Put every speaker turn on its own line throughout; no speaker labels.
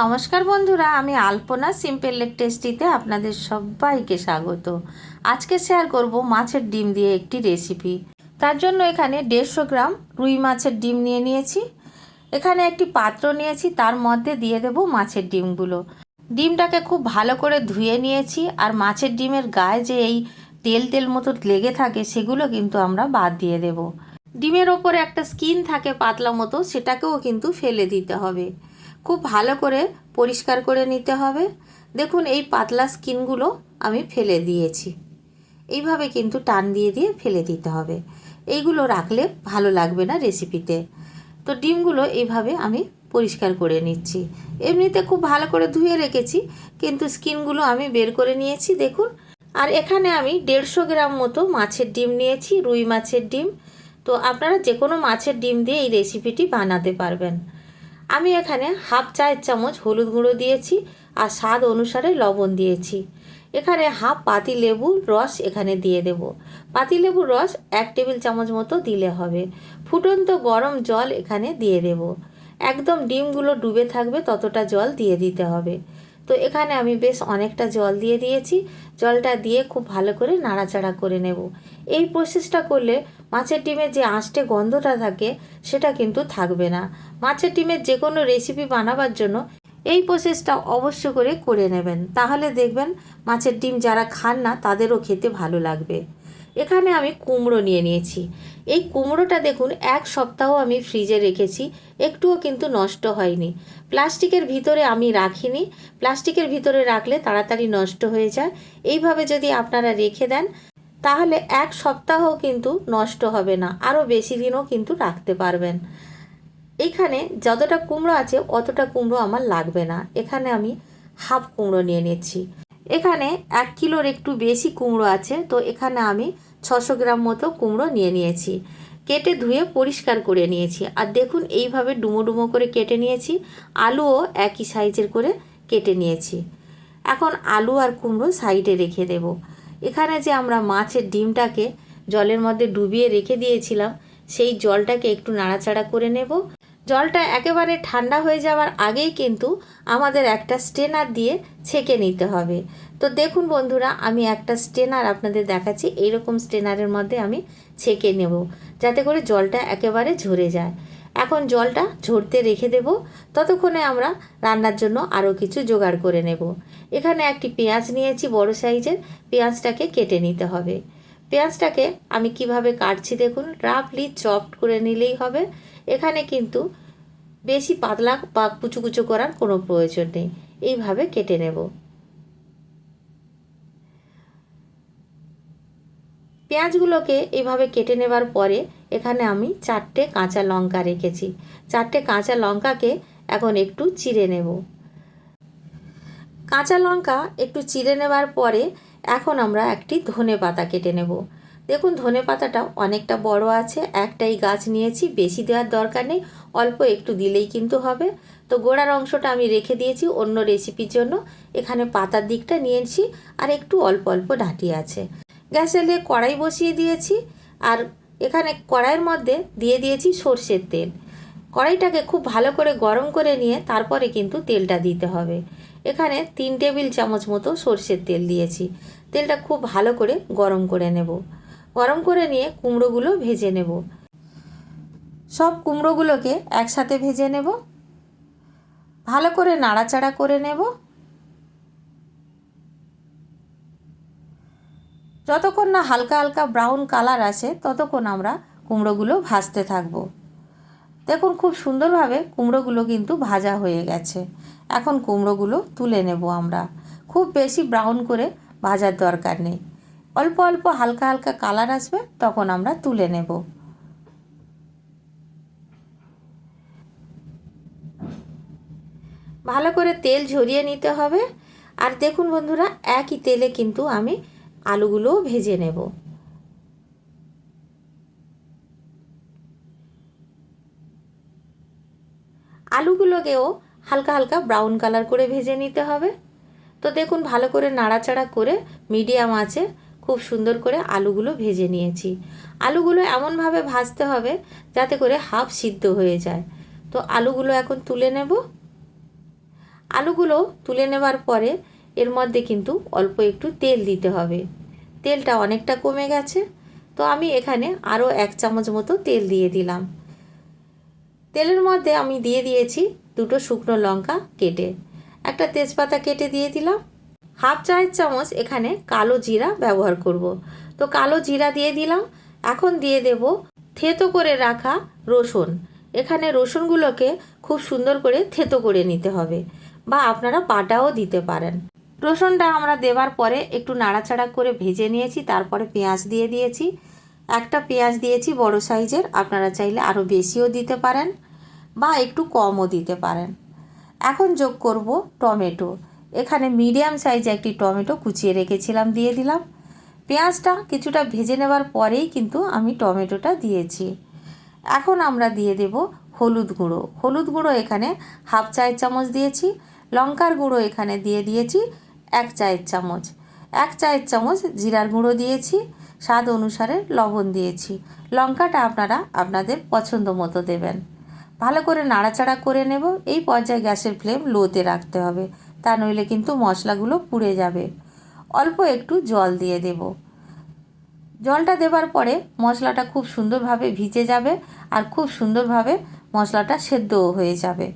নমস্কার বন্ধুরা, আমি আলপনা সিম্পল লেক টেস্টিতে আপনাদের সবাইকে স্বাগত। আজকে শেয়ার করব মাছের ডিম দিয়ে একটি রেসিপি তার জন্য এখানে দেড়শো গ্রাম রুই মাছের ডিম নিয়ে নিয়েছি। এখানে একটি পাত্র নিয়েছি, তার মধ্যে দিয়ে দেব মাছের ডিমগুলো। ডিমটাকে খুব ভালো করে ধুয়ে নিয়েছি, আর মাছের ডিমের গায়ে যে এই তেল তেল মতো লেগে থাকে, সেগুলো কিন্তু আমরা বাদ দিয়ে দেব। ডিমের ওপরে একটা স্কিন থাকে পাতলা মতো, সেটাকেও কিন্তু ফেলে দিতে হবে। খুব ভালো করে পরিষ্কার করে নিতে হবে। দেখুন, এই পাতলা স্কিনগুলো আমি ফেলে দিয়েছি। এইভাবে কিন্তু টান দিয়ে দিয়ে ফেলে দিতে হবে। এইগুলো রাখলে ভালো লাগবে না রেসিপিতে। তো ডিমগুলো এইভাবে আমি পরিষ্কার করে নিচ্ছি। এমনিতে খুব ভালো করে ধুয়ে রেখেছি, কিন্তু স্কিনগুলো আমি বের করে নিয়েছি, দেখুন। আর এখানে আমি দেড়শো গ্রাম মতো মাছের ডিম নিয়েছি, রুই মাছের ডিম। তো আপনারা যে কোনো মাছের ডিম দিয়ে এই রেসিপিটি বানাতে পারবেন। আমি এখানে হাফ চায়ের চামচ হলুদ গুঁড়ো দিয়েছি আর স্বাদ অনুসারে লবণ দিয়েছি। এখানে হাফ পাতি লেবুর রস এখানে দিয়ে দেব। পাতি লেবুর রস এক টেবিল চামচ মতো দিলে হবে। ফুটন্ত গরম জল এখানে দিয়ে দেব। একদম ডিমগুলো ডুবে থাকবে ততটা জল দিয়ে দিতে হবে। তো এখানে আমি বেশ অনেকটা জল দিয়ে দিয়েছি। জলটা দিয়ে খুব ভালো করে নাড়াচাড়া করে নেব। এই প্রসেসটা করলে মাছের ডিমের যে আঁশটে গন্ধটা থাকে, সেটা কিন্তু থাকবে না। মাছের ডিমের যে কোনো রেসিপি বানাবার জন্য এই প্রসেসটা অবশ্য করে করে নেবেন। তাহলে দেখবেন মাছের ডিম যারা খান না, তাদেরও খেতে ভালো লাগবে। এখানে আমি কুমড়ো নিয়ে নিয়েছি। এই কুমড়োটা দেখুন, এক সপ্তাহ আমি ফ্রিজে রেখেছি, একটুও কিন্তু নষ্ট হয়নি। প্লাস্টিকের ভিতরে আমি রাখিনি, প্লাস্টিকের ভিতরে রাখলে তাড়াতাড়ি নষ্ট হয়ে যায়। এইভাবে যদি আপনারা রেখে দেন, তাহলে এক সপ্তাহ কিন্তু নষ্ট হবে না, আরও বেশি দিনও কিন্তু রাখতে পারবেন। এখানে যতটা কুমড়ো আছে, অতটা কুমড়ো আমার লাগবে না। এখানে আমি হাফ কুমড়ো নিয়ে নিচ্ছি। এখানে এক কিলোর একটু বেশি কুমড়ো আছে, তো এখানে আমি ছশো গ্রাম মতো কুমড়ো নিয়ে নিয়েছি। কেটে ধুয়ে পরিষ্কার করে নিয়েছি। আর দেখুন, এইভাবে ডুমো ডুমো করে কেটে নিয়েছি। আলুও একই সাইজের করে কেটে নিয়েছি। এখন আলু আর কুমড়ো সাইডে রেখে দেব। এখানে যে আমরা মাছের ডিমটাকে জলের মধ্যে ডুবিয়ে রেখে দিয়েছিলাম, সেই জলটাকে একটু নাড়াচাড়া করে নেব। জলটা একেবারে ঠান্ডা হয়ে যাওয়ার আগেই কিন্তু আমাদের একটা স্টেনার দিয়ে ছেঁকে নিতে হবে। তো দেখুন বন্ধুরা, আমি একটা স্টেনার আপনাদের দেখাচ্ছি, এইরকম স্টেনারের মধ্যে আমি ছেঁকে নেব যাতে করে জলটা একেবারে ঝরে যায়। এখন জলটা ঝরতে রেখে দেব, ততক্ষণে আমরা রান্নার জন্য আরও কিছু জোগাড় করে নেব। এখানে একটি পেঁয়াজ নিয়েছি, বড় সাইজের, পেঁয়াজটাকে কেটে নিতে হবে। পেঁয়াজটাকে আমি কীভাবে কাটছি দেখুন, রাফলি চপড করে নিলেই হবে। এখানে কিন্তু বেশি পাতলা বা কুচু কুচু করার কোনো প্রয়োজন নেই। এইভাবে কেটে নেব। পেঁয়াজগুলোকে এইভাবে কেটে নেবার পরে এখানে আমি চারটে কাঁচা লঙ্কা রেখেছি। চারটে কাঁচা লঙ্কাকে এখন একটু চিড়ে নেব। কাঁচা লঙ্কা একটু চিড়ে নেবার পরে এখন আমরা একটি ধনে পাতা কেটে নেব। দেখুন, ধনে পাতাটা অনেকটা বড় আছে, একটাই গাছ নিয়েছি, বেশি দেওয়ার দরকার নেই, অল্প একটু দিলেই কিন্তু হবে। তো গোড়ার অংশটা আমি রেখে দিয়েছি অন্য রেসিপির জন্য, এখানে পাতার দিকটা নিয়েছি, আর একটু অল্প অল্প ডাঁটি আছে। গ্যাসে কড়াই বসিয়ে দিয়েছি, আর এখানে কড়াইয়ের মধ্যে দিয়ে দিয়েছি সর্ষের তেল। কড়াইটাকে খুব ভালো করে গরম করে নিয়ে তারপরে কিন্তু তেলটা দিতে হবে। এখানে তিন টেবিল চামচ মতো সর্ষের তেল দিয়েছি, তেলটা খুব ভালো করে গরম করে নেব। গরম করে নিয়ে কুমড়োগুলো ভেজে নেব। সব কুমড়োগুলোকে একসাথে ভেজে নেব। ভালো করে নাড়াচাড়া করে নেব। যতক্ষণ না হালকা হালকা ব্রাউন কালার আসে, ততক্ষণ আমরা কুমড়োগুলো ভাজতে থাকব। দেখুন খুব সুন্দরভাবে কুমড়োগুলো কিন্তু ভাজা হয়ে গেছে। এখন কুমড়োগুলো তুলে নেব আমরা। খুব বেশি ব্রাউন করে ভাজার দরকার নেই। অল্প অল্প হালকা হালকা কালার আসবে, তখন আমরা তুলে নেব। ভালো করে তেল ঝরিয়ে নিতে হবে। আর দেখুন বন্ধুরা, একই তেলে কিন্তু আমি আলুগুলোও ভেজে নেব। আলুগুলোকেও হালকা হালকা ব্রাউন কালার করে ভেজে নিতে হবে। তো দেখুন, ভালো করে নাড়াচাড়া করে মিডিয়াম আছে খুব সুন্দর করে আলুগুলো ভেজে নিয়েছি। আলুগুলো এমনভাবে ভাজতে হবে যাতে করে হাফ সিদ্ধ হয়ে যায়। তো আলুগুলো এখন তুলে নেব। আলুগুলো তুলে নেবার পরে এর মধ্যে কিন্তু অল্প একটু তেল দিতে হবে। তেলটা অনেকটা কমে গেছে। তো আমি এখানে আরও এক চামচ মতো তেল দিয়ে দিলাম। তেলের মধ্যে আমি দিয়ে দিয়েছি দুটো শুকনো লঙ্কা কেটে। একটা তেজপাতা কেটে দিয়ে দিলাম। হাফ চায়ের চামচ এখানে কালো জিরা ব্যবহার করব। তো কালো জিরা দিয়ে দিলাম। এখন দিয়ে দেব থেতো করে রাখা রসুন। এখানে রসুনগুলোকে খুব সুন্দর করে থেতো করে নিতে হবে বা আপনারা বাটাও দিতে পারেন। রসুনটা আমরা দেওয়ার পরে একটু নাড়াচাড়া করে ভেজে নিয়েছি, তারপরে পেঁয়াজ দিয়ে দিয়েছি। একটা পেঁয়াজ দিয়েছি বড় সাইজের, আপনারা চাইলে আরও বেশিও দিতে পারেন বা একটু কমও দিতে পারেন। এখন যোগ করব টমেটো। এখানে মিডিয়াম সাইজে একটি টমেটো কুচিয়ে রেখেছিলাম, দিয়ে দিলাম। পেঁয়াজটা কিছুটা ভেজে নেবার পরেই কিন্তু আমি টমেটোটা দিয়েছি। এখন আমরা দিয়ে দেব হলুদ গুঁড়ো। হলুদ গুঁড়ো এখানে হাফ চায়ের চামচ দিয়েছি, লঙ্কার গুঁড়ো এখানে দিয়ে দিয়েছি এক চায়ের চামচ। এক চায়ের চামচ জিরার গুঁড়ো দিয়েছি, স্বাদ অনুসারে লবণ দিয়েছি। লঙ্কাটা আপনারা আপনাদের পছন্দ মতো দেবেন। ভালো করে নাড়াচাড়া করে নেব। এই পর্যায়ে গ্যাসের ফ্লেম লোতে রাখতে হবে। তা নইলে কিন্তু মশলাগুলো পুড়ে যাবে। অল্প একটু জল দিয়ে দেব। জলটা দেবার পরে মশলাটা খুব সুন্দরভাবে ভিজে যাবে আর খুব সুন্দরভাবে মশলাটা সেদ্ধও হয়ে যাবে।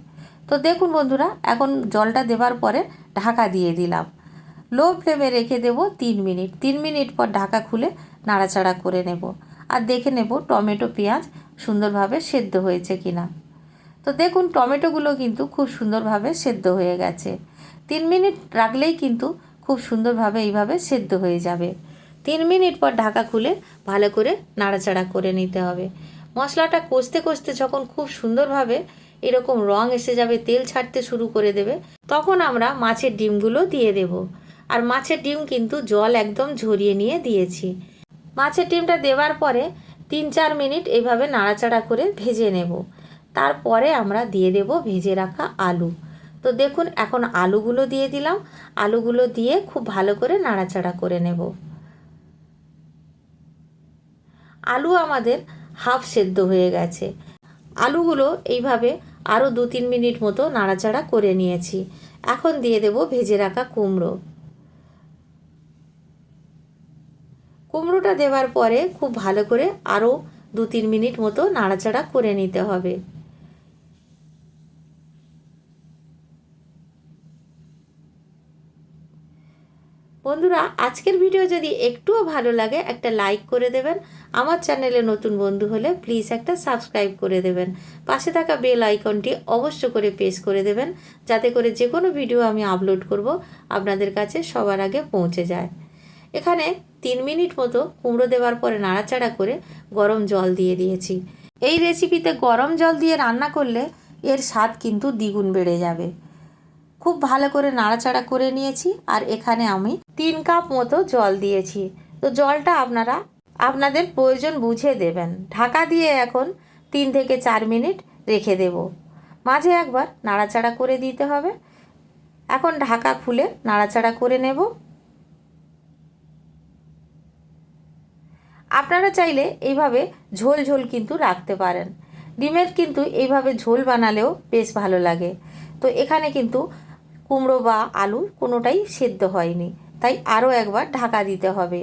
তো দেখুন বন্ধুরা, এখন জলটা দেবার পরে ঢাকা দিয়ে দিলাম। লো ফ্লেমে রেখে দেব তিন মিনিট। তিন মিনিট পর ঢাকা খুলে নাড়াচাড়া করে নেব। আর দেখে নেব টমেটো পেঁয়াজ সুন্দরভাবে সেদ্ধ হয়েছে কিনা। তো দেখুন টমেটোগুলো কিন্তু খুব সুন্দরভাবে সেদ্ধ হয়ে গেছে। তিন মিনিট রাখলেই কিন্তু খুব সুন্দরভাবে এইভাবে সেদ্ধ হয়ে যাবে। তিন মিনিট পর ঢাকা খুলে ভালো করে নাড়াচাড়া করে নিতে হবে। মশলাটা কষতে কষতে যখন খুব সুন্দরভাবে এরকম রং এসে যাবে, তেল ছাড়তে শুরু করে দেবে, তখন আমরা মাছের ডিমগুলো দিয়ে দেব। আর মাছের ডিম কিন্তু জল একদম ঝরিয়ে নিয়ে দিয়েছি। মাছের ডিমটা দেওয়ার পরে তিন চার মিনিট এইভাবে নাড়াচাড়া করে ভেজে নেব। তারপরে আমরা দিয়ে দেব ভেজে রাখা আলু। তো দেখুন, এখন আলুগুলো দিয়ে দিলাম। আলুগুলো দিয়ে খুব ভালো করে নাড়াচাড়া করে নেব। আলু আমাদের হাফ সেদ্ধ হয়ে গেছে। আলুগুলো এইভাবে আরও দু তিন মিনিট মতো নাড়াচাড়া করে নিয়েছি। এখন দিয়ে দেব ভেজে রাখা কুমড়ো। কুমড়োটা দেওয়ার পরে খুব ভালো করে আরও দু তিন মিনিট মতো নাড়াচাড়া করে নিতে হবে। বন্ধুরা, আজকের ভিডিও যদি একটুও ভালো লাগে, একটা লাইক করে দেবেন। আমার চ্যানেলে নতুন বন্ধু হলে প্লিজ একটা সাবস্ক্রাইব করে দেবেন। পাশে থাকা বেল আইকনটি অবশ্য করে প্রেস করে দেবেন, যাতে করে যে কোনো ভিডিও আমি আপলোড করব, আপনাদের কাছে সবার আগে পৌঁছে যায়। এখানে তিন মিনিট মতো কুমড়ো দেওয়ার পরে নাড়াচাড়া করে গরম জল দিয়ে দিয়েছি। এই রেসিপিতে গরম জল দিয়ে রান্না করলে এর স্বাদ কিন্তু দ্বিগুণ বেড়ে যাবে। খুব ভালো করে নাড়াচাড়া করে নিয়েছি আর এখানে আমি তিন কাপ মতো জল দিয়েছি। তো জলটা আপনারা, আপনাদের প্রয়োজন বুঝে দেবেন। ঢাকা দিয়ে এখন তিন থেকে চার মিনিট রেখে দেব। মাঝে একবার নাড়াচাড়া করে দিতে হবে। এখন ঢাকা খুলে নাড়াচাড়া করে নেব। আপনারা চাইলে এইভাবে ঝোল ঝোল কিন্তু রাখতে পারেন। ডিমের কিন্তু এইভাবে ঝোল বানালেও বেশ ভালো লাগে। তো এখানে কিন্তু কুমড়ো বা আলু কোনোটাই সেদ্ধ হয়নি। তাই আরও একবার ঢাকা দিতে হবে।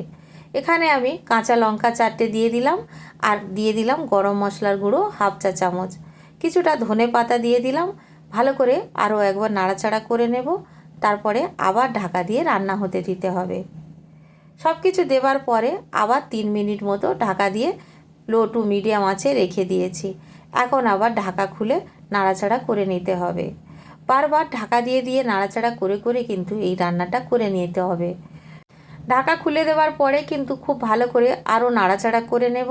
এখানে আমি কাঁচা লঙ্কা চারটে দিয়ে দিলাম আর দিয়ে দিলাম গরম মশলার গুঁড়ো হাফ চা চামচ। কিছুটা ধনে পাতা দিয়ে দিলাম। ভালো করে আরও একবার নাড়াচাড়া করে নেব। তারপরে আবার ঢাকা দিয়ে রান্না হতে দিতে হবে। সব কিছু দেবার পরে আবার তিন মিনিট মতো ঢাকা দিয়ে লো টু মিডিয়াম আছে রেখে দিয়েছি। এখন আবার ঢাকা খুলে নাড়াচাড়া করে নিতে হবে। বারবার ঢাকা দিয়ে দিয়ে নাড়াচাড়া করে করে কিন্তু এই রান্নাটা করে নিতে হবে। ঢাকা খুলে দেওয়ার পরে কিন্তু খুব ভালো করে আরও নাড়াচাড়া করে নেব।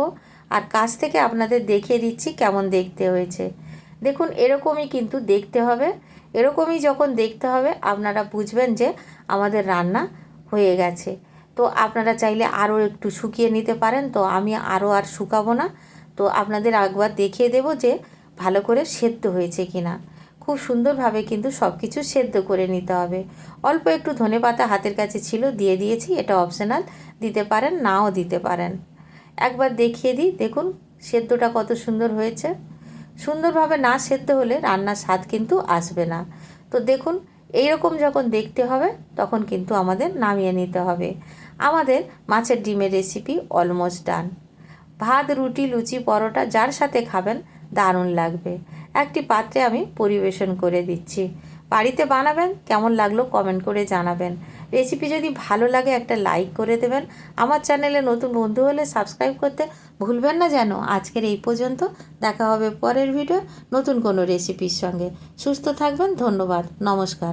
আর কাছ থেকে আপনাদের দেখিয়ে দিচ্ছি কেমন দেখতে হয়েছে। দেখুন, এরকমই কিন্তু দেখতে হবে। এরকমই যখন দেখতে হবে, আপনারা বুঝবেন যে আমাদের রান্না হয়ে গেছে। তো আপনারা চাইলে আরও একটু শুকিয়ে নিতে পারেন। তো আমি আরও আর শুকাবো না। তো আপনাদের একবার দেখিয়ে দেব যে ভালো করে সেদ্ধ হয়েছে কি না খুব সুন্দরভাবে কিন্তু সব কিছু সেদ্ধ করে নিতে হবে। অল্প একটু ধনে পাতা হাতের কাছে ছিল, দিয়ে দিয়েছি, এটা অপশনাল দিতে পারেন, নাও দিতে পারেন। একবার দেখিয়ে দিই, দেখুন, সেদ্ধটা কত সুন্দর হয়েছে। সুন্দরভাবে না সেদ্ধ হলে রান্নার স্বাদ কিন্তু আসবে না। তো দেখুন, এইরকম যখন দেখতে হবে, তখন কিন্তু আমাদের নামিয়ে নিতে হবে। আমাদের মাছের ডিমের রেসিপি অলমোস্ট ডান ভাত, রুটি, লুচি, পরোটা, যার সাথে খাবেন, দারুণ লাগবে। একটি পাত্রে আমি পরিবেশন করে দিচ্ছি। বাড়িতে বানাবেন, কেমন লাগল কমেন্ট করে জানাবেন। রেসিপি যদি ভালো লাগে একটা লাইক করে দেবেন। আমার চ্যানেলে নতুন বন্ধু হলে সাবস্ক্রাইব করতে ভুলবেন না যেন। আজকের এই পর্যন্ত, দেখা হবে পরের ভিডিও নতুন কোনো রেসিপির সঙ্গে। সুস্থ থাকবেন, ধন্যবাদ, নমস্কার।